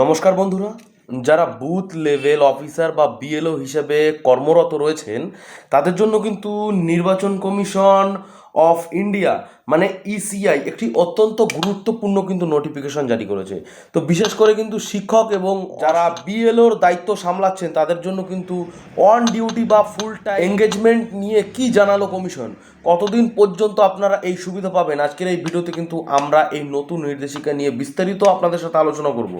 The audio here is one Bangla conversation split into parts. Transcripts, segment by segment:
নমস্কার বন্ধুরা, যারা বুথ লেভেল অফিসার বা বিএলও হিসেবে কর্মরত রয়েছেন, তাদের জন্য কিন্তু নির্বাচন কমিশন অফ ইন্ডিয়া মানে ইসিআই একটি অত্যন্ত গুরুত্বপূর্ণ কিন্তু নোটিফিকেশন জারি করেছে। তো বিশেষ করে কিন্তু শিক্ষক এবং যারা বিএলওর দায়িত্ব সামলাচ্ছেন, তাদের জন্য কিন্তু অন ডিউটি বা ফুল টাইম এঙ্গেজমেন্ট নিয়ে কি জানালো কমিশন? কতদিন পর্যন্ত আপনারা এই সুবিধা পাবেন? আজকের এই ভিডিওতে কিন্তু আমরা এই নতুন নির্দেশিকা নিয়ে বিস্তারিত আপনাদের সাথে আলোচনা করব।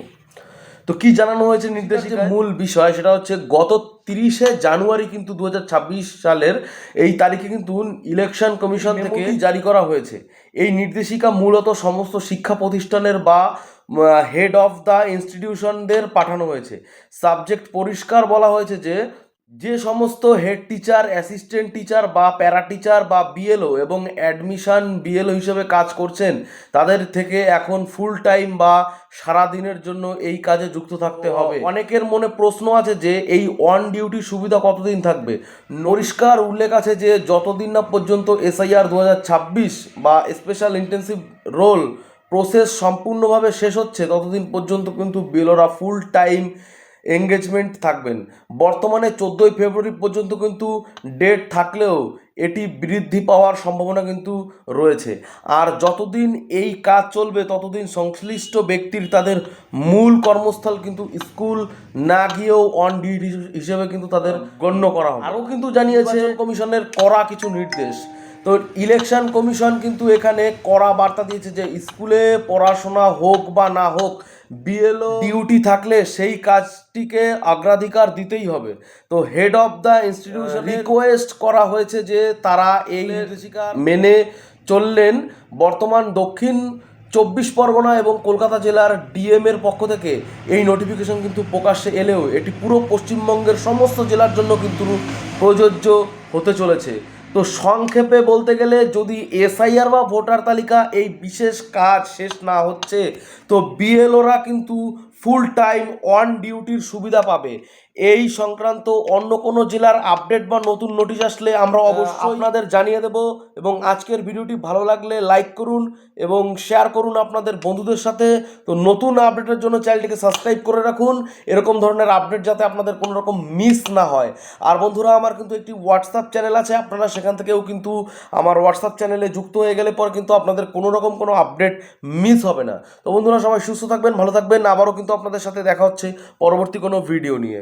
তো কি জানানো হয়েছে নির্দেশিকার মূল বিষয় সেটা হচ্ছে গত তিরিশে জানুয়ারি কিন্তু দু হাজার ছাব্বিশ সালের এই তারিখে কিন্তু ইলেকশন কমিশন থেকে জারি করা হয়েছে। এই নির্দেশিকা মূলত সমস্ত শিক্ষা প্রতিষ্ঠানের বা হেড অফ দ্য ইনস্টিটিউশনদের পাঠানো হয়েছে। সাবজেক্ট পরিষ্কার বলা হয়েছে যে যে সমস্ত হেড টিচার অ্যাসিস্ট্যান্ট টিচার বা প্যারা টিচার বা বিএলও এবং অ্যাডমিশন বিএলও হিসেবে কাজ করছেন তাদের থেকে এখন ফুল টাইম বা সারা দিনের জন্য এই কাজে যুক্ত থাকতে হবে। অনেকের মনে প্রশ্ন আছে যে এই অন ডিউটি সুবিধা কতদিন থাকবে? পরিষ্কার উল্লেখ আছে যে যতদিন না পর্যন্ত এসআইআর দু হাজার ছাব্বিশ বা স্পেশাল ইন্টেন্সিভ রোল প্রসেস সম্পূর্ণভাবে শেষ হচ্ছে ততদিন পর্যন্ত কিন্তু বিএলওরা ফুল টাইম এঙ্গেজমেন্ট থাকবেন। বর্তমানে চোদ্দোই ফেব্রুয়ারি পর্যন্ত কিন্তু ডেট থাকলেও এটি বৃদ্ধি পাওয়ার সম্ভাবনা কিন্তু রয়েছে। আর যতদিন এই কাজ চলবে ততদিন সংশ্লিষ্ট ব্যক্তির তাদের মূল কর্মস্থল কিন্তু স্কুল না গিয়েও অন ডিউটি হিসেবে কিন্তু তাদের গণ্য করা হবে। আরও কিন্তু জানিয়েছে কমিশনের করা কিছু নির্দেশ। তো ইলেকশন কমিশন কিন্তু এখানে কড়া বার্তা দিয়েছে যে স্কুলে পড়াশোনা হোক বা না হোক বিএলও ডিউটি থাকলে সেই কাজটিকে অগ্রাধিকার দিতেই হবে। তো head of the institution request করা হয়েছে যে তারা এই নির্দেশিকা মেনে চললেন। বর্তমান দক্ষিণ চব্বিশ পরগনা এবং কলকাতা জেলার ডিএম এর পক্ষ থেকে এই নোটিফিকেশন কিন্তু প্রকাশ্যে এলেও এটি পুরো পশ্চিমবঙ্গের সমস্ত জেলার জন্য কিন্তু প্রযোজ্য হতে চলেছে। তো সংক্ষেপে বলতে গেলে যদি এসআইআর বা ভোটার তালিকা এই বিশেষ কাজ শেষ না হচ্ছে, তো বিএলওরা কিন্তু ফুল টাইম অন ডিউটির সুবিধা পাবে। এই সংক্রান্ত অন্য কোনো জেলার আপডেট বা নতুন নোটিশ আসলে আমরা অবশ্যই আপনাদের জানিয়ে দেব এবং আজকের ভিডিওটি ভালো লাগলে লাইক করুন এবং শেয়ার করুন আপনাদের বন্ধুদের সাথে। তো নতুন আপডেটের জন্য চ্যানেলটিকে সাবস্ক্রাইব করে রাখুন। এরকম ধরনের আপডেট যাতে আপনাদের কোনো রকম মিস না হয়। আর বন্ধুরা আমার কিন্তু একটি হোয়াটসঅ্যাপ চ্যানেল আছে। আপনারা সেখান থেকেও কিন্তু আমার হোয়াটসঅ্যাপ চ্যানেলে যুক্ত হয়ে গেলে পর কিন্তু আপনাদের কোনো রকম কোনো আপডেট মিস হবে না। তো বন্ধুরা সবাই সুস্থ থাকবেন ভালো থাকবেন। আবারও কিন্তু আপনাদের সাথে দেখা হচ্ছে পরবর্তী কোনো ভিডিও নিয়ে।